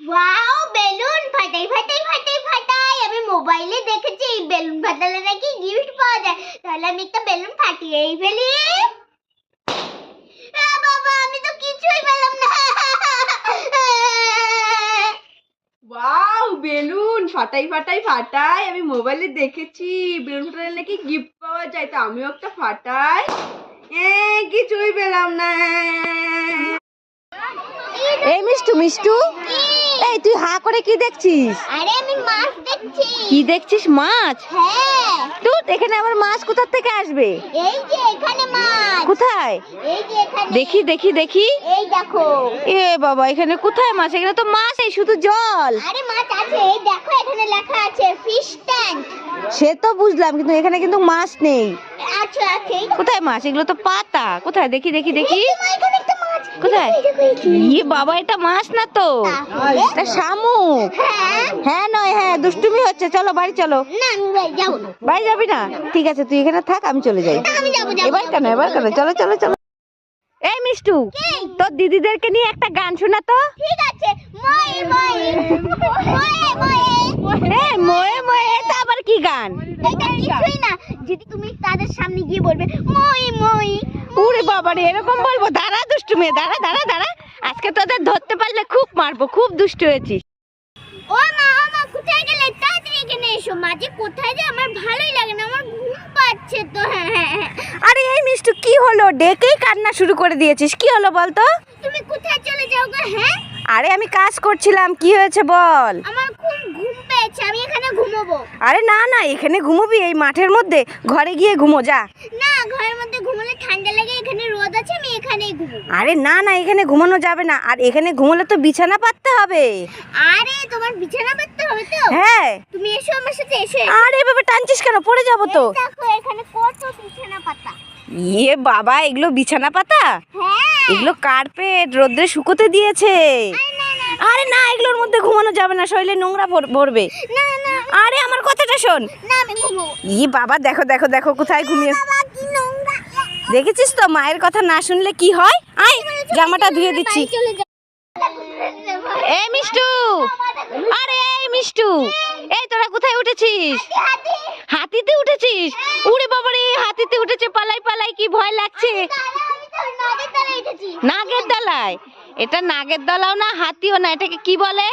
Wow balloon ফাটাই ফাটাই ফাটাই ফাটাই আমি মোবাইলে দেখেছি এই বেলুন ফাটালে নাকি গিফট পাওয়া যায়। তাহলে আমি একটা বেলুন ফাটিয়েই ফেলি। বাবা আমি তো কিছুই পেলাম না। ওয়াও বেলুন ফাটাই ফাটাই ফাটাই। আমি মোবাইলে দেখেছি বেলুন ফাটালে নাকি গিফট পাওয়া যায় তো আমিও একটা ফাটাই। এ কিছুই পেলাম না। এই মিষ্টু মিষ্টু। এই তুই হা করে কি দেখছিস? আরে আমি মাছ দেখছি। কি দেখছিস মাছ? হ্যাঁ। তুই এখানে আবার মাছ কোথা থেকে আসবে? এই যে এখানে মাছ। কোথায়? এই যে এখানে দেখি দেখি দেখি। এই দেখো। এ বাবা এখানে কোথায় মাছ? এখানে তো মাছ এই শুধু জল। আরে মাছ আছে এই দেখো এখানে লেখা আছে ফিশ ট্যাঙ্ক সে তো বুঝলাম কিন্তু এখানে কিন্তু মাছ নেই। আচ্ছা কোথায় মাছ? এগুলো তো পাতা। কোথায়? দেখি দেখি দেখি। এখানে কোথায়? এই দেখো, এই দেখো। ই বাবা এটা মাছ না তো? এটা শামুক। হ্যাঁ? হ্যাঁ নয় হ্যাঁ দুষ্টুমি হচ্ছে। চলো বাড়ি চলো। বাড়ি যাব না। ঠিক আছে তুই এখানে থাক আমি চলে যাই। এবার কেন এবার কেন? চলো চলো চলো। এই মিষ্টু তোর দিদিদেরকে নিয়ে একটা গান শোনা তো। ঠিক আছে মই মই ময়ে ময়ে এই ময়ে ময়ে এটা আবার কি গান? এটা কিছুই না। যদি তুমি তাদের সামনে গিয়ে বলবে মই মই উরে বাবা রে এরকম বলব। দাঁড়া দুষ্টু মেয়ে দাঁড়া দাঁড়া দাঁড়া। আজকে তোদের ধরতে পারলে খুব মারবো খুব দুষ্টু হয়েছিস ও মা ও মা কোথায় গেলে? তাড়াতাড়ি এখানে এসো। মাঝে কোথায় যে আমার ভালোই লাগে না আমার ঘুম পাচ্ছে তো। হ্যাঁ হ্যাঁ হ্যাঁ আরে এই মিষ্টু কি হলো? ডেকেই কান্না শুরু করে দিয়েছিস। কি হলো বলতো? তুমি কোথায় চলে যাও গো হ্যাঁ? আরে আমি কাজ করছিলাম কি হয়েছে বল? আমার খুব ঘুম পেয়েছে আমি ঘুমোবো আরে না না এখানে ঘুমোবি এই মাঠের মধ্যে। ঘরে গিয়ে ঘুমো যা। না ঘরের মধ্যে ঘুমোলে ঠান্ডা লাগে এখানে রোদ আছে আমি এখানেই আরে না না এখানে ঘুমানো যাবে না। আর এখানে ঘুমোলে তো বিছানা পাততে হবে। আরে তোমার বিছানা পাততে হবে তো? হ্যাঁ। তুমি এসো আমার সাথে এসো আরে এভাবে টানছিস কেন? পড়ে যাব তো। দেখো এখানে কত বিছানা পাতা। ইয়ে বাবা এগুলো বিছানা পাতা? হ্যাঁ। এগুলো কার্পেট রোদ্রে শুকোতে দিয়েছে। আরে না এগুলোর মধ্যে ঘুমানো যাবে না শরীরে নোংরা ভর- ভরবে। না না আরে আমার কথাটা শোন। ই বাবা দেখো দেখো দেখো কোথায় ঘুমিয়ে দেখেছিস তো মায়ের কথা না শুনলে কি হয়? আয় জামাটা ধুয়ে দিচ্ছি। এই মিষ্টু আরে এই মিষ্টু এই তোরা কোথায় উঠেছিস? হাতিতে উঠেছিস? উড়ে বাবা রে হাতিতে উঠেছে পালাই পালাই কি ভয় লাগছে? নাগের দলায় এটা নাগের দলাও না হাতিও না এটাকে কি বলে?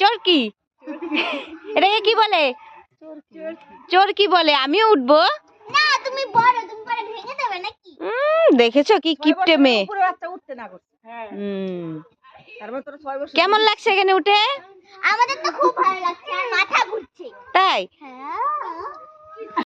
চরকি। এটাকে কি বলে? চোর কি বলে। আমিও উঠবো। তুমি দেখেছ কি মেয়ে? কেমন লাগছে এখানে উঠে? আমাদের তো খুব ভালো লাগছে মাথা ঘুরছে। তাই? হ্যাঁ।